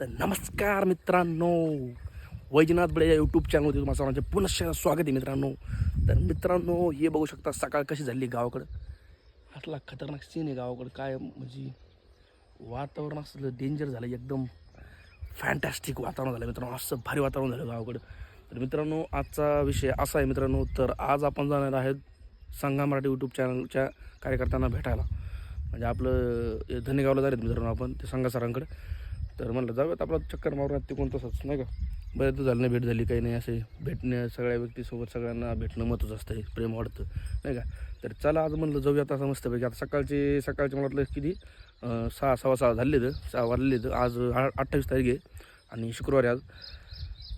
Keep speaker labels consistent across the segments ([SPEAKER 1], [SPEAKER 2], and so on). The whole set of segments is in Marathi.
[SPEAKER 1] तर नमस्कार मित्रांनो. वैजनाथ बळे या यूट्यूब चॅनलमध्ये तुम्हाला सर्वांचे पुनश्च स्वागत आहे मित्रांनो. तर मित्रांनो हे बघू शकता सकाळ कशी झाली गावाकडं? असला खतरनाक सीन आहे गावाकडं. काय म्हणजे वातावरण असलं डेंजर झालं. एकदम फॅन्टॅस्टिक वातावरण झालं मित्रांनो. असं भारी वातावरण झालं गावाकडं. तर मित्रांनो आजचा विषय असा आहे मित्रांनो तर आज आपण जाणार आहेत सांगा मराठी यूट्यूब चॅनलच्या कार्यकर्त्यांना भेटायला. म्हणजे आपलं हे धनेगावला जाणार आहेत मित्रांनो आपण ते सांगा सरांकडे. तर म्हणलं जाऊयात आपला चक्कर मारूयात ते कोण तसंच नाही का? बरं तर झालं नाही भेट झाली काही नाही असे भेटणे सगळ्या व्यक्तीसोबत सगळ्यांना भेटणं महत्त्वाचं असतं प्रेम वाढतं नाही का? तर चला आज म्हणलं जाऊयात असं मस्तपैकी. आता सकाळचे सकाळचे मला वाटलं किती सहा सव्वा सहा झाले तर सहा वाजले तर आज अठ्ठावीस तारीख आहे आणि शुक्रवारी आज.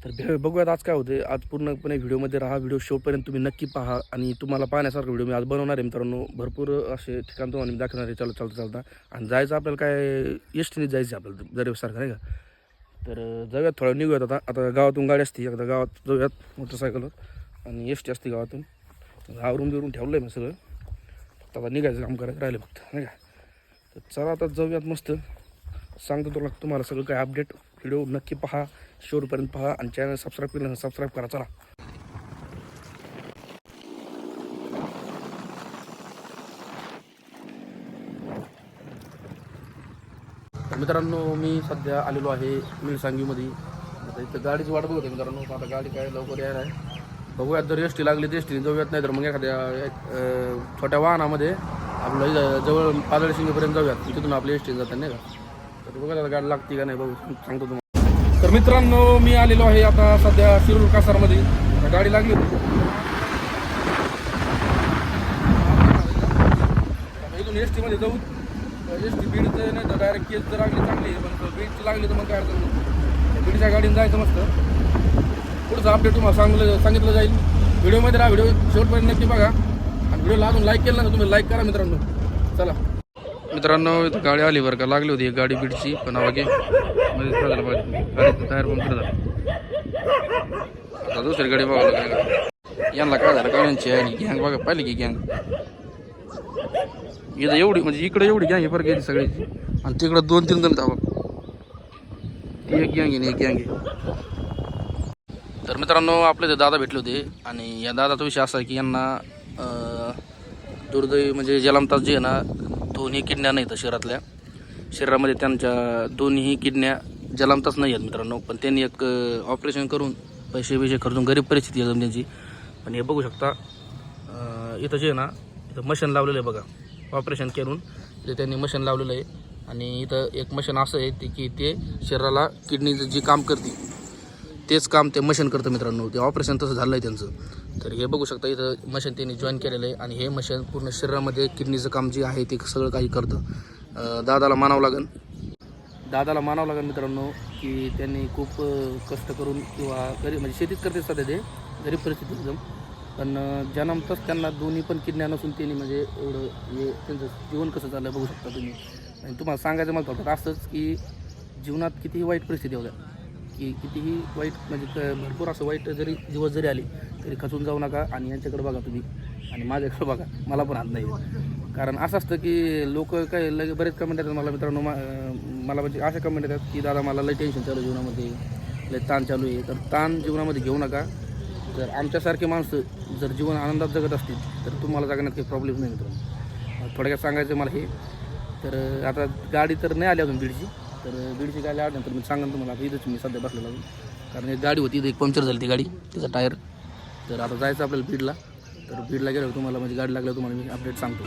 [SPEAKER 1] तर भे- बघूयात आज काय होते आज पूर्णपणे व्हिडिओमध्ये राहा. व्हिडिओ शेवटपर्यंत तुम्ही नक्की पहा आणि तुम्हाला पाहण्यासारखा व्हिडिओ मी आज बनवणार आहे मित्रांनो. भरपूर असे ठिकाण तुम्हाला मी दाखवणार आहे. चालत चालता चालता आणि जायचं आपल्याला काय एस जायचं आहे आपल्याला दरवेळेसारखं नाही का? तर जाऊयात थोडं निघूयात आता. आता गावातून गाडी असते. एकदा गावात जाऊयात मोटरसायकलवर. आणि एस टी असते गावातून. आवरून बिरून ठेवलं आहे मी सगळं. फक्त आता निघायचं काम करायचं राहिलं फक्त नाही का? तर चला आता जाऊयात मस्त. सांगतो तुला तुम्हाला सगळं काय अपडेट व्हिडिओ नक्की पहा शेवटपर्यंत पहा आणि चॅनल सबस्क्राईब केलं सबस्क्राईब करा चला. मित्रांनो मी सध्या आलेलो आहे मिळसांगीमध्ये आता इथं गाडीची वाट बघते मित्रांनो आता गाडी काय लवकर यायला आहे. बघूयात जर एस टी लागली तर एस टीने जाऊयात नाही तर मग एखाद्या छोट्या वाहनामध्ये आपलं जवळ पादळशिंगेपर्यंत जाऊयात. तिथून आपली एस टी जातात नाही का? तर बघा गाडी लागते का नाही बघू सांगतो तुम्हाला. तर मित्रांनो मी आलेलो आहे आता सध्या शिरूर कासारमध्ये. गाडी लागली होती. इथून एस टीमध्ये जाऊ. एस टी बीडचं नाही तर डायरेक्ट केस जर लागली चांगली पण बीडची लागली तर मग काय अडचण बीडच्या गाडीने जायचं मस्त. पुढचं अपडेट तुम्हाला सांगलं सांगितलं जाईल. व्हिडिओमध्ये राहा व्हिडिओ शेवटपर्यंत नक्की बघा. आणि व्हिडिओला अजून लाईक केला ना तुम्ही लाईक करा मित्रांनो. चला. मित्रांनो इथं गाडी आली बरं का. लागली होती एक गाडी बीडची पण आवागे मध्ये झालं पाहिजे. गाडीचं टायर पण झालं. आता दुसरी गाडी बघावं लागेल. यांना काय झालं? गाड्यांची आणि गँग बघा पाहिली की गँग इथं एवढी म्हणजे इकडे एवढी गँग आहे बरं गेली सगळ्याची आणि तिकडं दोन तीन जण धावा एक गँग आहे एक गँग आहे. तर मित्रांनो आपले ते दादा भेटले होते आणि या दादाचा विषय असा आहे की यांना दुर्दैव म्हणजे जलमताच जे आहे ना दोन्ही किडण्या नाहीत शरीरातल्या. शरीरामध्ये त्यांच्या दोन्ही किडण्या जलामताच नाही आहेत मित्रांनो. पण त्यांनी एक ऑपरेशन करून पैसे पैसे खर्चून गरीब परिस्थिती आहे त्यांची. पण हे बघू शकता इथं जे आहे ना इथं मशीन लावलेलं आहे बघा. ऑपरेशन करून ते त्यांनी मशीन लावलेलं आहे. आणि इथं एक मशीन असं आहे ते की ते शरीराला किडनीचं जे काम करते तेच काम ते मशीन करतं मित्रांनो. ते ऑपरेशन तसं झालं आहे त्यांचं. तर हे बघू शकता इथं मशीन त्यांनी जॉईन केलेलं आहे आणि हे मशीन पूर्ण शरीरामध्ये किडनीचं काम जे आहे ते सगळं काही करतं. दादाला मानावं लागेल. दादाला मानावं लागेल मित्रांनो की त्यांनी खूप कष्ट करून किंवा गरीब म्हणजे शेतीच करते सध्या ते गरीब परिस्थिती एकदम. पण जन्मतच जन्मताच त्यांना दोन्ही पण किडण्या नसून त्यांनी म्हणजे एवढं हे त्यांचं जीवन कसं झालं बघू शकता तुम्ही. आणि तुम्हाला सांगायचं मला थोडक्यात असंच की जीवनात कितीही वाईट परिस्थिती होत्या की कितीही वाईट म्हणजे क- भरपूर असं वाईट जरी दिवस जरी आले तरी खचून जाऊ नका आणि यांच्याकडे बघा तुम्ही. आणि माझ्याकडे बघा. मला पण हात नाही कारण असं असतं की लोक काय लगे बरेच कमेंट येतात मला मित्रांनो. मा- अं, मला म्हणजे अशा कमेंट येतात की दादा मला लय टेन्शन चालू आहे जीवनामध्ये. लय ताण चालू आहे. तर ताण जीवनामध्ये घेऊ नका. जर आमच्यासारखे माणसं जर जीवन आनंदात जगत असतील तर तुम्हाला जगण्यात काही प्रॉब्लेम नाही मित्रांनो. थोडक्यात सांगायचं मला हे. तर आता गाडी तर नाही आली अजून बीडची. तर दीडशे बीडची गाडी आल्यानंतर मी सांगेन तुम्हाला आता इथंच मी सध्या बसलेला कारण एक गाडी होती इथं एक पंक्चर झाली ती गाडी तिचा टायर. तर आता जायचं आपल्याला बीडला. तर बीडला गेल्यावर तुम्हाला म्हणजे गाडी लागल्यावर तुम्हाला मी अपडेट सांगतो.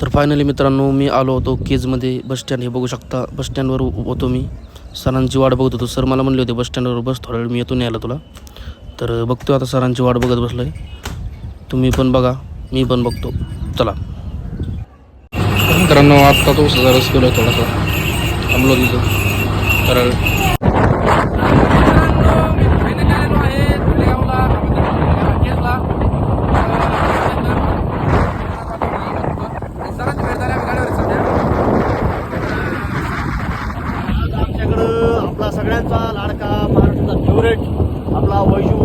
[SPEAKER 1] तर फायनली मित्रांनो मी आलो होतो केजमध्ये बसस्टँड हे बघू शकता. बसस्टँडवर होतो मी. सरांची वाट बघत होतो. सर मला म्हणले होते बसस्टँडवर बस थोडा वेळ मी येतो न्यायला तुला. तर बघतो आता सरांची वाट बघत बसलो आहे तुम्ही पण बघा मी पण बघतो. चला. मित्रांनो आत्ता तो सजा रस केलो थोडासा. थांबलो तिथं. तर
[SPEAKER 2] आमच्याकडं आपला सगळ्यांचा लाडका महाराष्ट्राचा फेवरेट आपला वैजू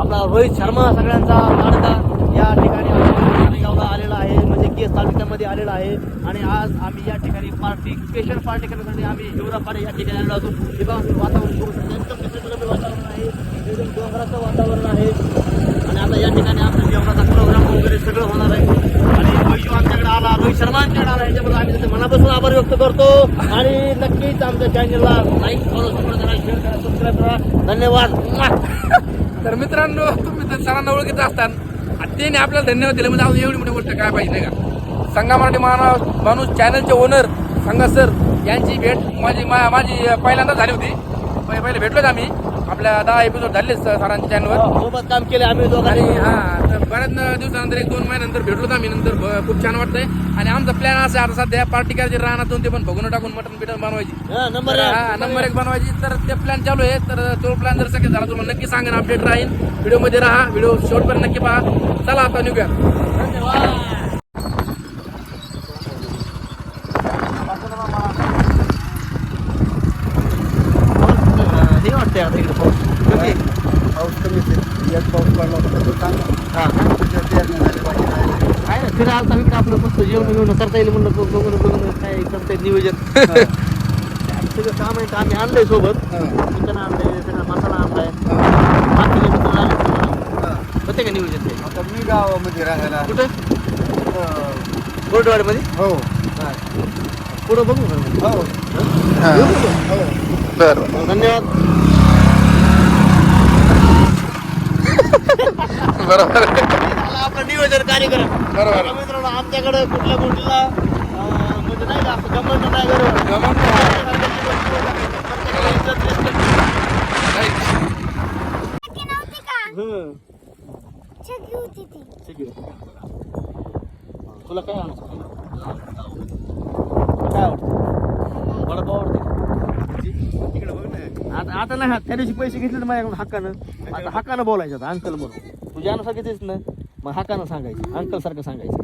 [SPEAKER 2] आपला रोहित शर्मा सगळ्यांचा लाडका या ठिकाणी आपण मालेगावला आलेला आहे म्हणजे केस तालुक्यामध्ये आलेला आहे. आणि आज आम्ही या ठिकाणी पार्टी स्पेशल पार्टी करण्यासाठी आम्ही हिवरापाडे या ठिकाणी आलेलो होतो हे वातावरण बघू एकदम निसर्गरम्य वातावरण आहे. एकदम डोंगराचं वातावरण आहे. आणि आता या ठिकाणी आमचा जेवणाचा प्रोग्राम वगैरे सगळं होणार आहे. आणि वैजू आमच्याकडे आला रोहित शर्मा आमच्याकडे आला. याच्याबद्दल आम्ही त्याचे मनापासून आभार व्यक्त करतो. आणि नक्कीच आमच्या चॅनलला लाईक फॉलो सपोर्ट करा शेअर करा सबस्क्राईब करा. धन्यवाद.
[SPEAKER 1] तर मित्रांनो असतात सरांना ओळखीत असताना आणि त्याने आपल्याला धन्यवाद दिले. म्हणजे अजून एवढी मोठी गोष्ट काय पाहिजे नाही का? संघा मराठी माणूस माणूस चॅनलचे ओनर संघा सर यांची भेट माझी मा- माझी पहिल्यांदा झाली होती. पहि- पहिले भेटलोच आम्ही. आपल्या दहा एपिसोड झाले सरांच्या चॅनलवर
[SPEAKER 2] सोबत काम केले आम्ही
[SPEAKER 1] आणि
[SPEAKER 2] दोघांनी
[SPEAKER 1] हा तर बऱ्याच दिवसानंतर एक दोन महिन्यानंतर भेटलो होतो आम्ही. नंतर ब- खूप छान वाटतंय. आणि आमचा प्लॅन असा आहे आता सध्या पार्टी करायची राहणार ते पण भगून टाकून मटन बिटन बनवायची.
[SPEAKER 2] हा, नंबर
[SPEAKER 1] तर. हा नंबर एक बनवायची. तर ते प्लॅन चालू आहे. तर तो प्लॅन जर सगळे झाला तुम्हाला नक्की सांगा अपडेट राहील. व्हिडिओमध्ये राहा. व्हिडिओ शेवटपर्यंत नक्की पहा. चला आता निघूया.
[SPEAKER 2] धन्यवाद हे वाटतंय आता इकडे पाऊस कमी आहे.
[SPEAKER 3] पाऊस पाऊस पडला होता तो चांगला.
[SPEAKER 2] हा.
[SPEAKER 3] त्याच्या पेरण्या झाल्या बाकी राहिले.
[SPEAKER 2] आहे ना फिरा आलता इकडे आपलं मस्त जेवण करता येईल म्हणलं बघ- बघून बघून काय करता येईल नियोजन. सगळं काम आहे तर आम्ही आणलंय सोबत.
[SPEAKER 3] हा,
[SPEAKER 2] चिकन आणलंय सगळा मसाला आणलाय.
[SPEAKER 3] हा,
[SPEAKER 2] पाच किलो मसाला आणलाय तुम्हाला.
[SPEAKER 3] हा.
[SPEAKER 2] होते का नियोजन ते?
[SPEAKER 3] आता मी गावामध्ये राहायला
[SPEAKER 2] कुठं?
[SPEAKER 3] अं,
[SPEAKER 2] गोरडवाडीमध्ये
[SPEAKER 3] हो.
[SPEAKER 2] पुढं बघू ना.
[SPEAKER 3] हो.
[SPEAKER 2] येऊ का?
[SPEAKER 3] हो.
[SPEAKER 1] बरं
[SPEAKER 2] धन्यवाद.
[SPEAKER 1] बरोबर.
[SPEAKER 2] आपलं नियोजन कार्यक्रम.
[SPEAKER 1] बरोबर.
[SPEAKER 2] आता मित्रांनो आमच्याकडे कुठल्या गोष्टीला म्हणजे नाही का असं गमत नाही बरोबर हं. तुला काय आवडतं? काय आवडतं? वडापाव आवडते.
[SPEAKER 3] तिकडे बघ ना.
[SPEAKER 2] आता आता नाही त्या दिवशी पैसे घेतले ना माझ्याकडून हक्कानं. आता हक्कानं बोलायचं आता अंकल म्हणून. तुझ्या अनुसार तेच ना मग हक्कानं सांगायचं अंकल सारखं सांगायचं.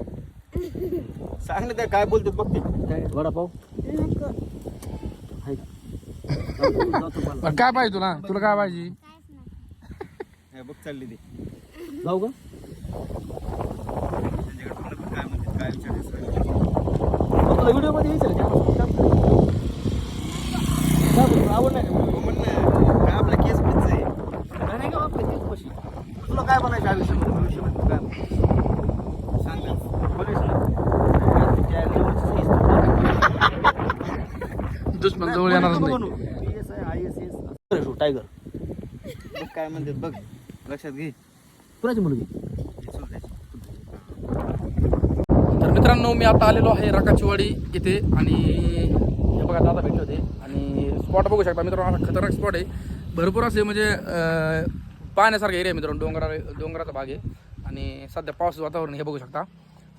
[SPEAKER 3] सांग ना त्या काय बोलतात बघ ते.
[SPEAKER 2] काय वडापाव.
[SPEAKER 1] काय पाहिजे तुला? तुला काय पाहिजे?
[SPEAKER 3] हे बघ चालली ती.
[SPEAKER 2] जाऊ का?
[SPEAKER 3] काय
[SPEAKER 2] तुला व्हिडिओमध्ये आवड नाही का?
[SPEAKER 3] हो म्हण ना काय आपला केस पिच आहे
[SPEAKER 2] नाही, नाही का आपलं तेच पशी. तुला काय बनायचं आयुष्यामध्ये? भविष्यामध्ये काय?
[SPEAKER 3] सांग.
[SPEAKER 1] दुश्मन जवळ येणारच
[SPEAKER 2] ISS, असं ठेव, टायगर
[SPEAKER 3] बघ काय म्हणतात बघ लक्षात घे.
[SPEAKER 2] कुणाची मुलगी.
[SPEAKER 1] तर मित्रांनो मी आता आलेलो आहे रकाचीवाडी इथे आणि हे बघा दादा भेटले होते. आणि स्पॉट बघू शकता मित्रांनो हा खतरनाक स्पॉट आहे. भरपूर असे म्हणजे अं, पाहण्यासारखा एरिया मित्रांनो डोंगरा डोंगराचा भाग आहे. आणि सध्या पाऊस वातावरण हे बघू शकता.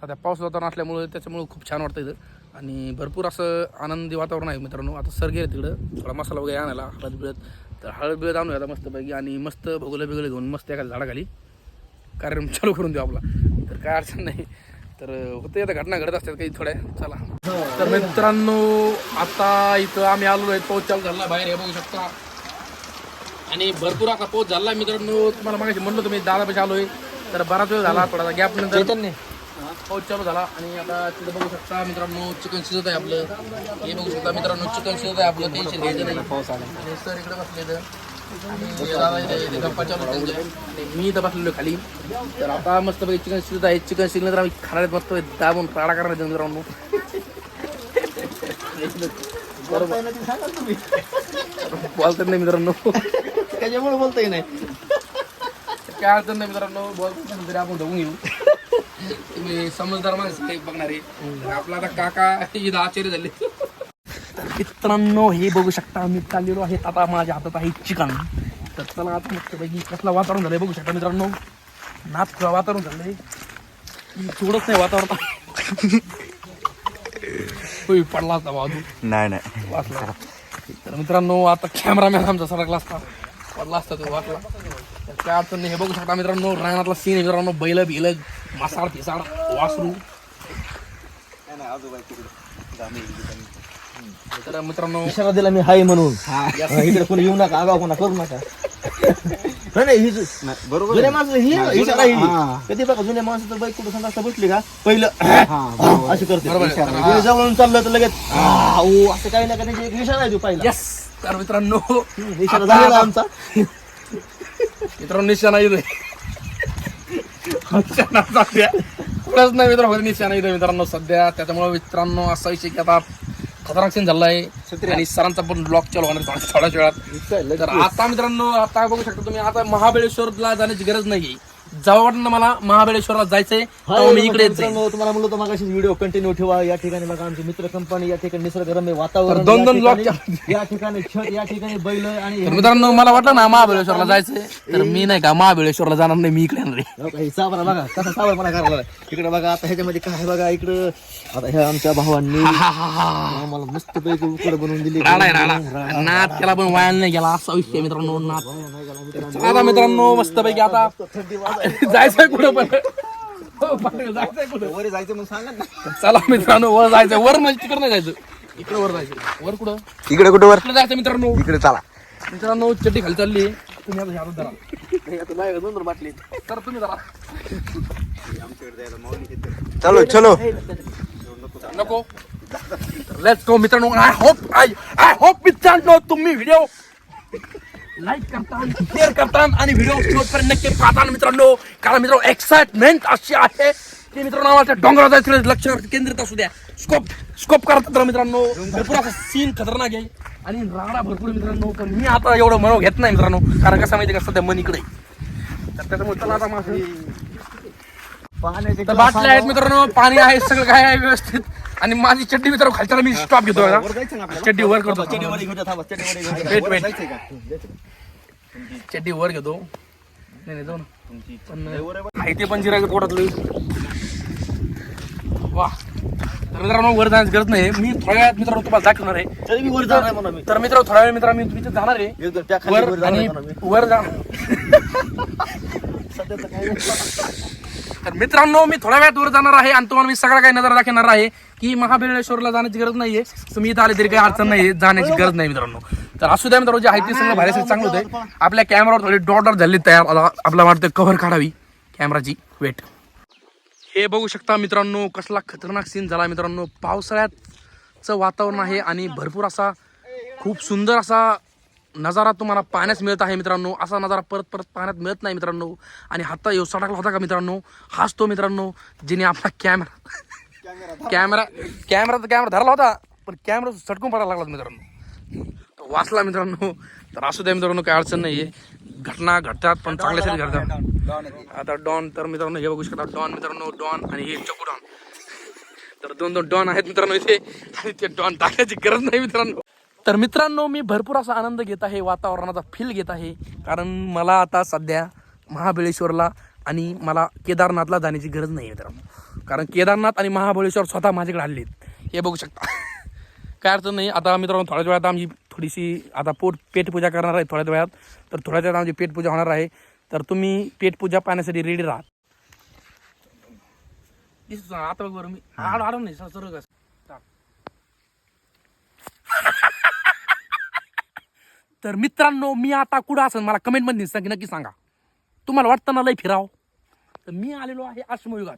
[SPEAKER 1] सध्या पाऊस वातावरण असल्यामुळे त्याच्यामुळे खूप छान वाटतं इथं. आणि भरपूर असं आनंदी वातावरण आहे मित्रांनो. आता सर गेले तिकडं थोडा मसाला वगैरे आणायला हळद बिळद. तर हळद बिळद आणूया आता मस्तपैकी. आणि मस्त भगोलं बिगलं घेऊन मस्त एखाद्या झाडाखाली कार्यक्रम चालू करून देऊ आपला. तर काय अडचण नाही. तर होते आता घटना घडत असतात काही थोड्या. चला. तर मित्रांनो आता इथं आम्ही आलो आहे पाऊस चालू झाला बाहेर हे बघू शकता. आणि भरपूर आता पाऊस झाला. मित्रांनो तुम्हाला मागाशी म्हणलो तुम्ही दादा आलोय. तर बराच वेळ झाला थोडासा गॅप नंतर. पाऊस चालू झाला. आणि आता तिथे बघू शकता मित्रांनो चिकन शिजत आहे आपलं. हे बघू शकता मित्रांनो चिकन शिजत आहे आपलं. टेन्शन घ्यायचं नाही. पाऊस आला सर इकडे बसले गप्पा चालू मी इथं बसलेलो खाली. तर आता मस्त पैकी चिकन शिजत आहे. चिकन शिजलं तर आम्ही खाण्यात मस्त दाबून राडा करणार मित्रांनो. बोलतात नाही मित्रांनो.
[SPEAKER 2] त्याच्यामुळे बोलताही नाही.
[SPEAKER 1] काय अडचण नाही मित्रांनो बोलतात नंतर आपण ढवून घेऊ तुम्ही समजदार माणसं ते बघणारे. तर आपला आता काका इथं आश्चर्य झाले. मित्रांनो हे बघू शकता मी चाललेलो आहे आता माझ्या हातात आहे चिकन. तर चला आता मस्तपैकी कसला वातावरण झालंय बघू शकता मित्रांनो. नाथ वातावरण झालंय. थोडंच नाही वातावरण. पडला असता वाहतूक
[SPEAKER 3] नाही नाही.
[SPEAKER 1] वाचला. तर मित्रांनो आता कॅमेरामॅन आमचा सरकला असता. पडला असता तो तर काय अडचण नाही हे बघू शकता मित्रांनो रानातला सीन आहे मित्रांनो बैल बिल मासाड पिसाड वासरू तर मित्रांनो
[SPEAKER 2] इशारा दिला मी हाय म्हणून हा, इकडे कोणी येऊ नका आगाव कोणा करू नका नाही नाही ही
[SPEAKER 3] बरोबर
[SPEAKER 2] जुन्या. माणसं ही इशारा ही
[SPEAKER 3] हा.
[SPEAKER 2] कधी बघा जुन्या माणसं तर बाईक कुठं संडासला बसली का पहिलं
[SPEAKER 3] हा, बरोबर.
[SPEAKER 2] अशी करते
[SPEAKER 1] बरोबर आहे.
[SPEAKER 2] इशारा. जवळून चाललं तर लगेच आ, ओ, असं काही ना काही एक इशारा आहे तो पहिला
[SPEAKER 1] यस तर मित्रांनो
[SPEAKER 2] इशारा झालेला आमचा.
[SPEAKER 1] मित्रांनो निशाणा येतोय निशाणा सध्या. कुठंच नाही मित्रांनो निशाणा येतोय मित्रांनो सध्या. त्याच्यामुळे मित्रांनो असा विषय की आता खतरनाक सीन झाला आहे आणि सरांचा पण ब्लॉक चालू होणार थोड्याच वेळात. तर आता मित्रांनो आता बघू शकता तुम्ही आता महाबळेश्वरला जाण्याची गरज नाही जवळ मला महाबळेश्वरला जायचंय तेव्हा मी इकडे येत जाईन.
[SPEAKER 2] मित्रांनो, तुम्हाला म्हणलं होतं मगाशी व्हिडिओ कंटिन्यू ठेवा. या ठिकाणी बघा आमची मित्र कंपनी या ठिकाणी निसर्गरम्य वातावरण
[SPEAKER 1] तर दोन-
[SPEAKER 2] या
[SPEAKER 1] दोन
[SPEAKER 2] ठिकाणी-
[SPEAKER 1] block
[SPEAKER 2] या ठिकाणी छत या ठिकाणी बैल आणि
[SPEAKER 1] तर मित्रांनो मला वाटलं ना महाबळेश्वरला जायचंय. तर मी नाही का महाबळेश्वरला जाणार नाही मी इकडे येणार आहे.
[SPEAKER 2] हो का, हे बघा कसा साबरपणा करायला इकडे बघा आता ह्याच्यामध्ये काय बघा इकडं आता ह्या आमच्या भावांनी आम्हाला मस्त पैकी उकड बनवून दिली.
[SPEAKER 1] राडा आहे राडा. नाथ त्याला पण वाया नाही गेला असा विषय मित्रांनो नाथ आता मित्रांनो मस्त पैकी आता जायचंय कुठं पण? हो, पाटील, जायचंय कुठं
[SPEAKER 3] वर जायचं मग सांगा ना.
[SPEAKER 1] चला मित्रांनो वर जायचं वर म्हणजे तिकडे नाही जायचं. इकडे वर जायचं वर कुठं?
[SPEAKER 3] इकडे कुठे वर?
[SPEAKER 1] जायचं मित्रांनो.
[SPEAKER 3] इकडे चला.
[SPEAKER 1] मित्रांनो चड्डी खाली चालली. तुम्ही आता ह्यातच धरा. तर तुम्ही धरा.
[SPEAKER 3] चलो चलो.
[SPEAKER 1] नको. लेट्स गो मित्रांनो. I hope I I hope मित्रांनो तुम्ही व्हिडिओ लाईक करता शेअर करता आणि व्हिडिओ शेवटपर्यंत नक्की पाहता मित्रांनो. कारण मित्रांनो एक्साइटमेंट अशी आहे की मित्रांनो आम्हाला जायचं लक्ष केंद्रित असू द्या. स्कोप स्कोप करतात तर मित्रांनो. भरपूर असा सीन खतरनाक आहे. आणि राडा भरपूर मित्रांनो. पण मी आता एवढं मनव घेत नाही मित्रांनो. कारण कसं माहिती का? सध्या मन इकडे. तर त्याच्यामुळे चला आता माझं बाटल्या आहेत मित्रांनो. पाणी आहे सगळं काय आहे व्यवस्थित. आणि माझी चड्डी मित्रांनो खालच्याला मी स्टॉप घेतो चड्डी वर करतो. वेट वेट चड्डी वर घेतो. नाही नाही जाऊ ना. पण जिरायचं पोटातलं वा तर मित्रांनो वर जाण्याची गरज नाही. मी थोड्या वेळात मित्रांनो तुम्हाला दाखवणार आहे.
[SPEAKER 2] तरी मी वर जाणार आहे
[SPEAKER 1] तर मित्रांनो थोड्या वेळ मित्रांनो मी तिथे जाणार आहे. आणि वर जा तर मित्रांनो मी थोड्या वेळात वर जाणार आहे. आणि तुम्हाला मी सगळा काही नजर दाखवणार आहे. की महाबळेश्वरला जाण्याची गरज नाहीये. तुम्ही इथं आले तरी काही अडचण नाही जाण्याची गरज नाही मित्रांनो. तर असू द्या मित्रांनो जे आहे ते सगळं भारी चांगलं होतं आपल्या कॅमेरावर थोडी डॉटर डॉट झाली तयार. आता आपल्याला वाटतं कव्हर काढावी. कॅमेराची वेट हे बघू शकता मित्रांनो कसला खतरनाक सीन झाला मित्रांनो. पावसाळ्याचं वातावरण आहे आणि भरपूर असा खूप सुंदर असा नजारा तुम्हाला पाहण्यास मिळत आहे मित्रांनो. असा नजारा परत परत पाहण्यात मिळत नाही मित्रांनो. आणि हाता येऊ टाकला होता का मित्रांनो? हाच तो मित्रांनो जिने आपला कॅमेरा कॅमेरा कॅमेरा तर कॅमेरा धरला होता पण कॅमेरा सटकून पडायला लागला मित्रांनो. वाचला मित्रांनो. तर असू द्या मित्रांनो काही अडचण नाही आहे घटना घडतात पण चांगल्यासाठी घडतात. आता डॉन तर मित्रांनो हे बघू शकता डॉन मित्रांनो डॉन आणि हे चकू डॉन. तर दोन दोन डॉन आहेत मित्रांनो इथे. आणि ते डॉन टाकण्याची गरज नाही मित्रांनो. तर मित्रांनो मी भरपूर असा आनंद घेत आहे वातावरणाचा फील घेत आहे. कारण मला आता सध्या महाबळेश्वरला आणि मला केदारनाथला जाण्याची गरज नाही मित्रांनो. कारण केदारनाथ आणि महाबळेश्वर स्वतः माझ्याकडे आले हे बघू शकता. काय अडचण नाही. आता मित्रांनो थोड्याच वेळात आमची थोडीशी आता पोट पेटपूजा करणार आहे थोड्याच वेळात. तर थोड्याच वेळात आमची पेटपूजा होणार आहे. तर तुम्ही पेटपूजा पाहण्यासाठी रेडी राहा. दिसतो आता बघ बरं मी. आड आडून नाही सर सरळ कसं तर मित्रांनो मी आता कुठं असेल मला कमेंटमध्ये सांग नक्की सांगा. तुम्हाला वाटतं ना लय फिराव? तर मी आलेलो आहे आश्रमयुगात.